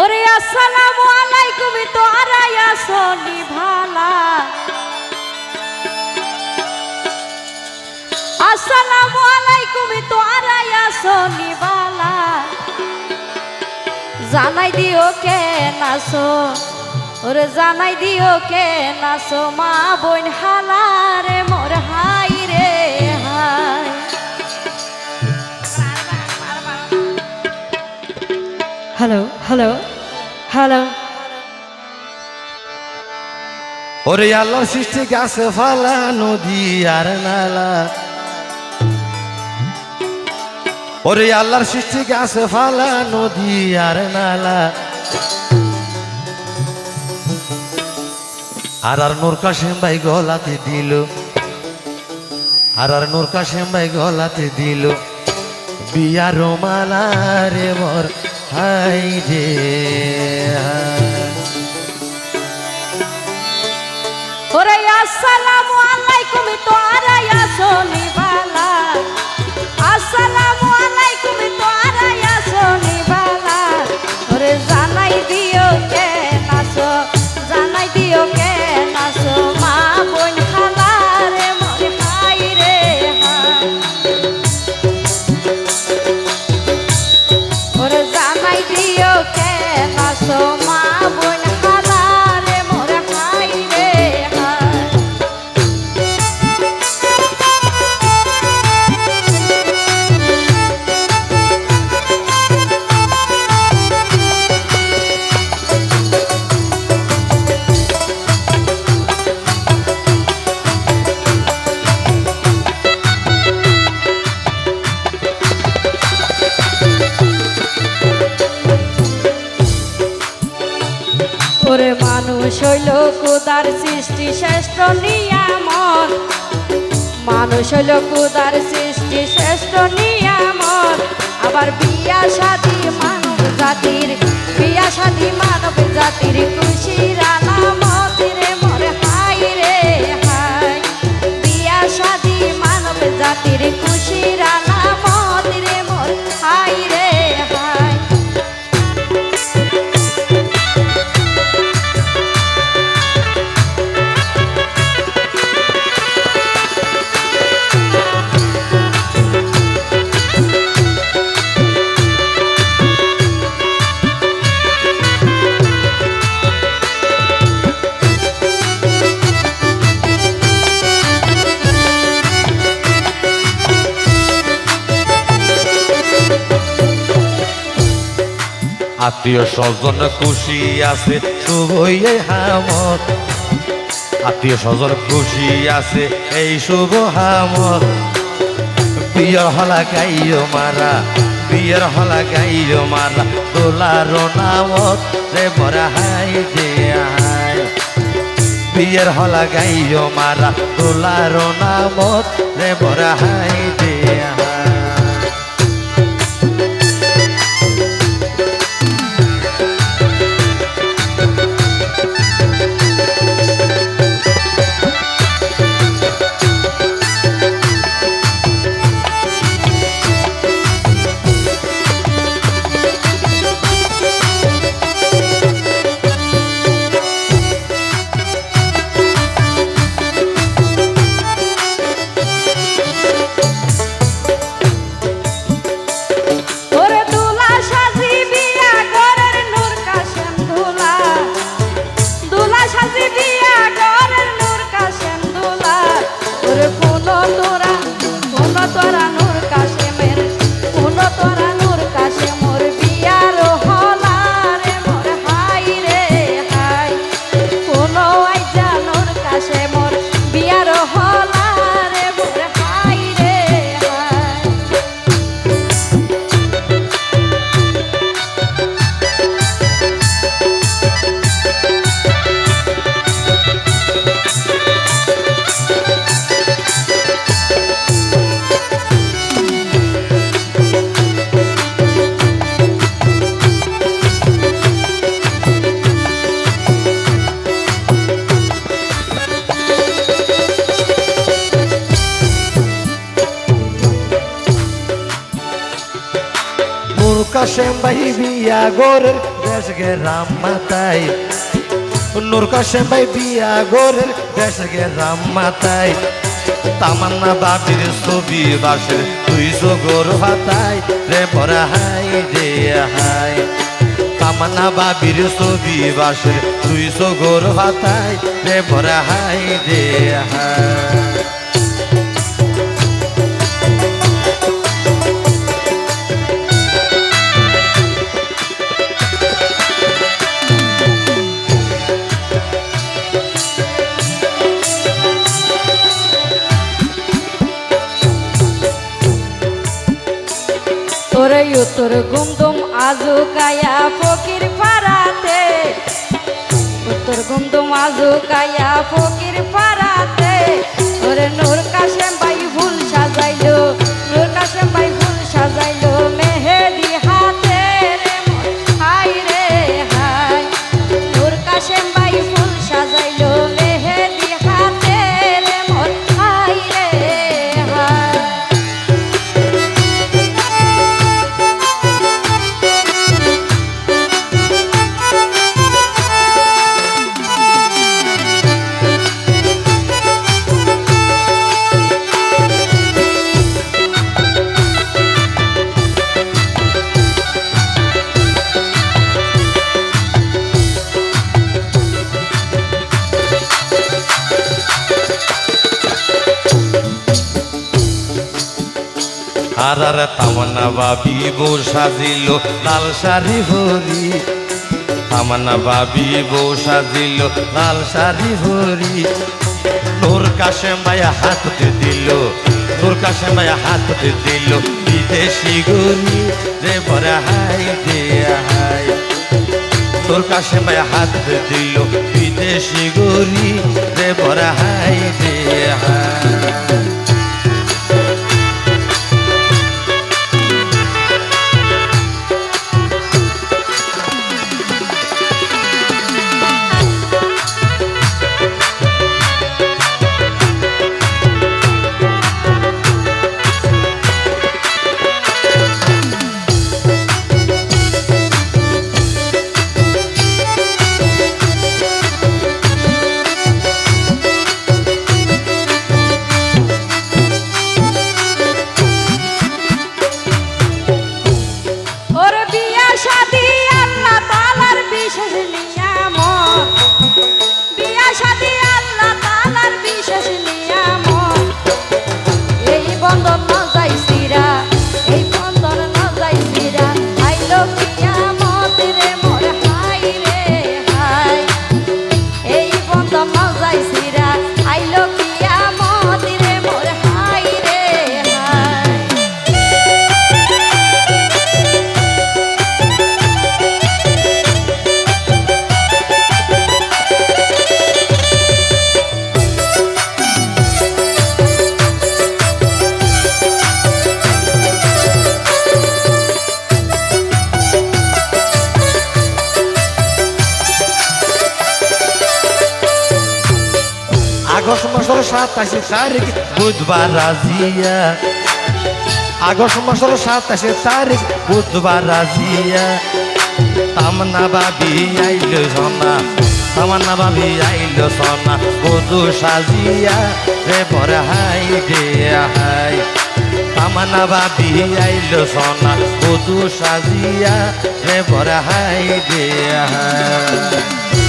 ওরে, আসসালামু আলাইকুম তো আরাইয়া সনি ভালা। আসসালামু আলাইকুম তো আরাইয়া সনি ভালা। জানাই দিও কে নাসো, ওরে জানাই দিও কে নাসো, মা বোন হালারে মোর হাই হ্যালো হ্যালো হ্যালো ওরে আল্লাহর সৃষ্টি গাছে ফালা, নদী আর নালা। ওরে আল্লাহর সৃষ্টি গাছে ফালা, নদী আর নালা। আর আর নূর কাশেম ভাই গলাতে দিল। আর আর নূর কাশেম ভাই গলাতে দিল। বিয়া রোমালা রে বর হাই রে ওরে আসসালামু আলাইকুম তো আর আসনি বালা আসসালামু ওরে মানুষ হইল কুদার সৃষ্টি শ্রেষ্ঠ নিয়ামত। মানুষ হইল কুদার সৃষ্টি শ্রেষ্ঠ নিয়ামত। আবার বিয়া শাদি মানব জাতির, বিয়া শাদি মানব জাতির খুশি রানামত রে মোর হাই রে হাই বিয়া শাদি মানব জাতির খুশি রানামত আত্মীয় স্বজন খুশি আছে, শুভই হামত। আত্মীয় স্বজন খুশি আছে, এই শুভ হামত। বিয়ের হলা গাইও মারা, বিয়ের হলা গাইও মারা তোলার নামত রে মরা হাই হাই বিয়ের হলা গাইও মারা তোলার নামত রে মরা হাই হাই কাশেম ভাই বিয়া গোরের দেশ গে রাম মাতাই। নূর কাশেম ভাই বিয়া গোরের দেশ গে রাম মাতাই। তামান্না বাবির ছবি বাসের, তুই গোর হাতাই রে পরা হাই রে হাই। তামান্না বাবির ছবি বাসের, তুই গোর হাতাই রে পরা হাই রে হাই। গুমদুম কায়া ফকির পাড়াতে উত্তর আজু কায়া ফকির পাড়াতে ওরে নূর কাশেম বউ সাজিল, লাল শাড়ি ভরি। তামান্না বাবি বউ সাজিল, লাল শাড়ি ভরি। তোর কাশেম ভাইয়া হাত দিল তোর কাশেম ভাইয়া হাত দিল। বিদেশি গরি রে বড় হাই দে হাই। তোর কাশেম ভাইয়া হাত দিল, বিদেশি গরি রে বড় হাই দে হাই। সাতাশে তারিখ, বুধবার রাজিয়া। আগস্ট মাসের সাতাশে তারিখ, বুধবার রাজিয়া। তামনা বাবি আইল সোনা, তামান্না বাবি আইল সোনা, বধু সাজিয়া রে বর হাই দে হাই তামান্না বাবি আইল সোনা, বধু সাজিয়া রে বর হাই দে হাই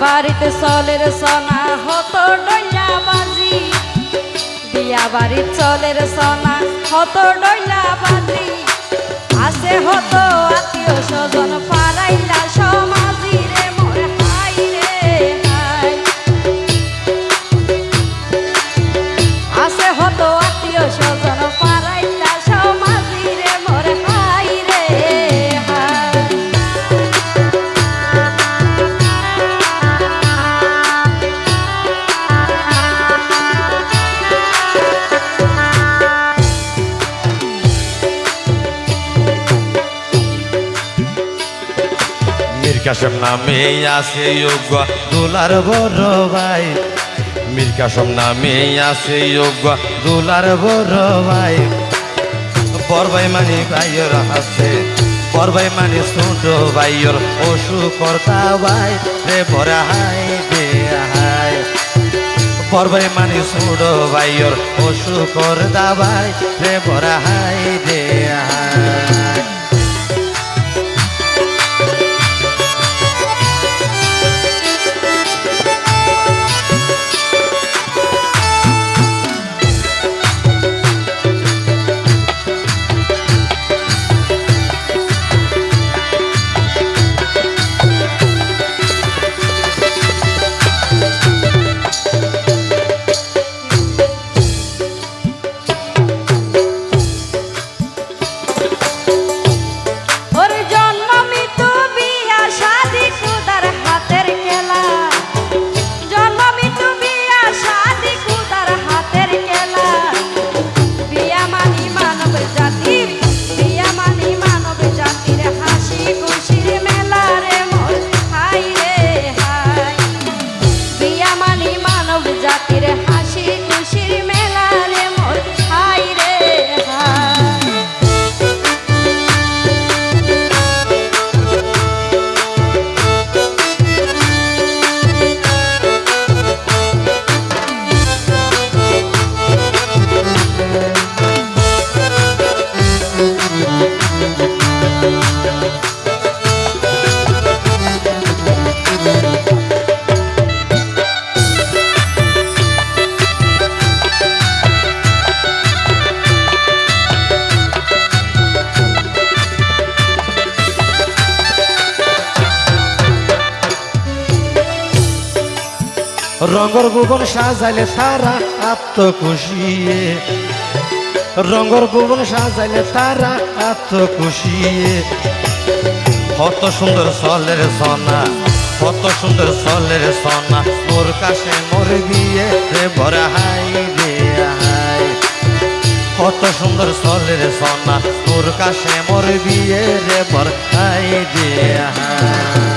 বাড়িতে চলের সনা হত ডইলা বাজি। বিয়া বাড়ির চলের সনা হত ডইলা বাজি। আসে হত আত্মীয় স্বজন পারাইলা সমাজি। কাশেম নামে আছে যোগ্য। দুলার বড় ভাই। মীর কাশেম নামে আছে যোগ্য। দুলার বড় ভাই। বরবাই মানি ভাইয়ের হাসে। বরবাই মানি ছোট ভাইয়ের অসু কর্তা ভাই। রে ভরা হাই দে হাই বরবাই মানি ছোট ভাইয়ের অসু কর্তা ভাই। রে ভরা হাই দে হাই রঙর ভুবন সাজাইলে তারা আত্ম খুশিয়ে রঙর ভুবন সাজাইলে তারা আত্ম খুশিয়ে কত সুন্দর সলের সনা, কত সুন্দর সলের সনা, মোর কাছে মোর বিয়ে, রে হাই রে হাই। কত সুন্দর সলের সনা, মোর কাছে মোর বিয়ে, রে ভর হাই রে হাই।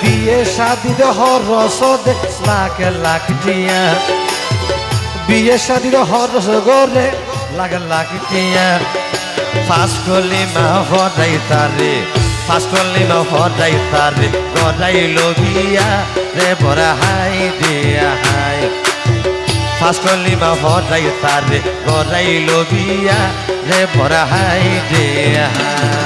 বিয়ে শাদির হরস দে, লাখ লাখ টিয়া। বিয়ে শাদির হরস গোরে লাখ লাখ টিয়া। ফাঁস করলি মা হরাই তারে, ফাঁস করলি মা হরাই তারে গড়াইল বিয়া রে বরা হাই দিয়া হাই। ফাঁস করলি মা হরাই তারে গড়াইল বিয়া রে বরা হাই দিয়া হাই।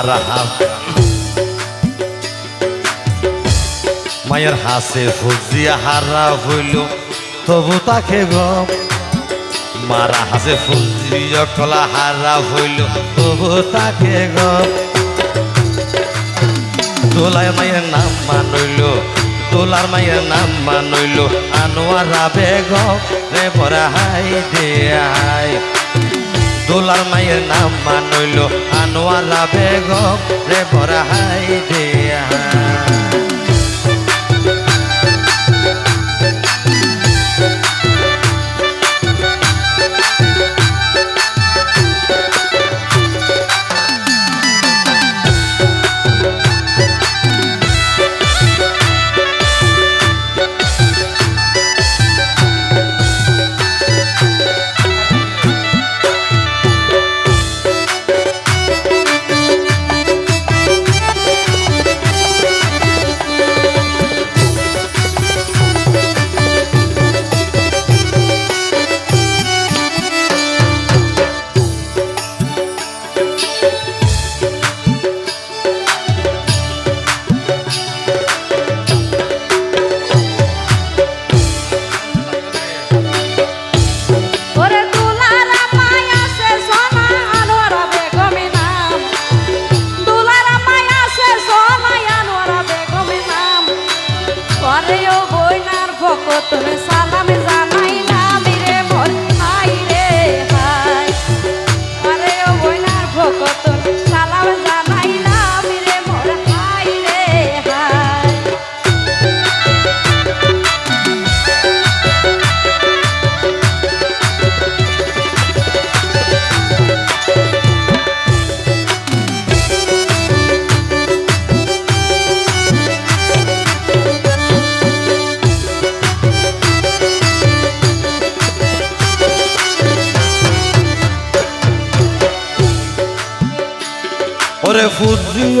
মারা হাস মায়ের হাসে ফুজিয়া হারা হইল, তবু তাকে গম। মারা হাসে ফুজিয়া কলা হারা হইল, তবু তাকে গম। দোলায় মায়ের নাম মানইল, দোলার মায়ের নাম মানইল, আনোয়ারা বেগম রে পরা হাই দে হাই দোলার মায়ের নাম মানইল আনোয়ালা বেগম রে পরা হাই দে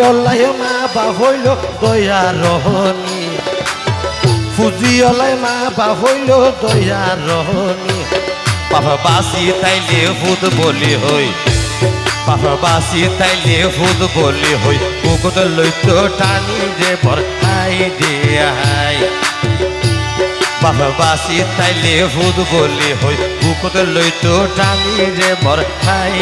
ফুজি অল্লাহ মা বা হইল দয়া রহনি ফুজি অলাই মা বা হইল দয়া রহনি বাবা বাসি তাইলে ফুদ বলি হই। বাবা বাসি তাইলে ফুদ বলি হই। পুকুত লইত টানি যে পর হাই দে হাই বাবা বাসি তাইলে ফুদ বলি হই। পুকুত লইত টানি যে পর হাই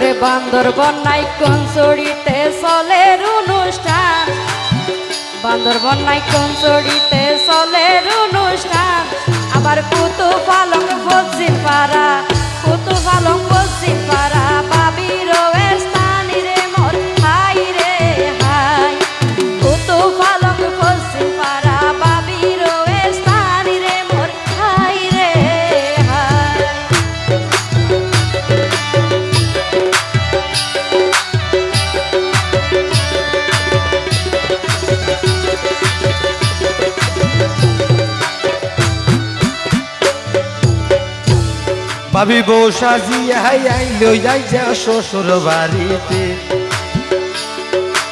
ওরে বান্দরবন নাই, কনসড়িতে চলের অনুষ্ঠান বান্দরবন নাই, কনসড়িতে চলের অনুষ্ঠান আবার কুতু পালং পশ্চিম পাড়া কুতু পালং পশ্চিম পাড়া, বাবির ভাবি বউ সাজিয়া আইলো যাই যা শ্বশুর বাড়িতে।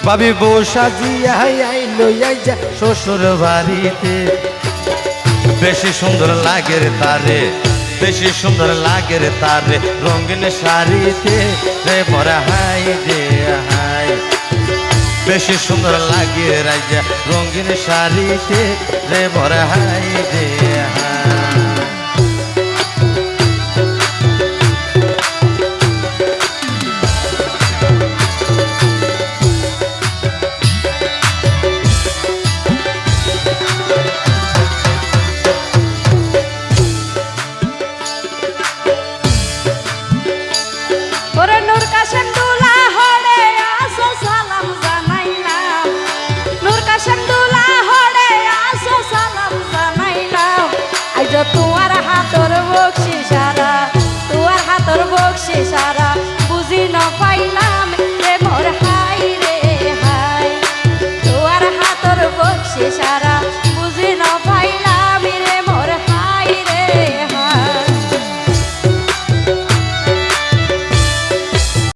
ভাবি বউ সাজিয়া আইলো লইয়াই যা শ্বশুর বাড়িতে। বেশি সুন্দর লাগে রে তারে, বেশি সুন্দর লাগে রে তারে রঙিন শাড়িতে। রে মরা হাই রে হাই। বেশি সুন্দর লাগে রাজা রঙিন শাড়িতে। রে মরা হাই রে হাই।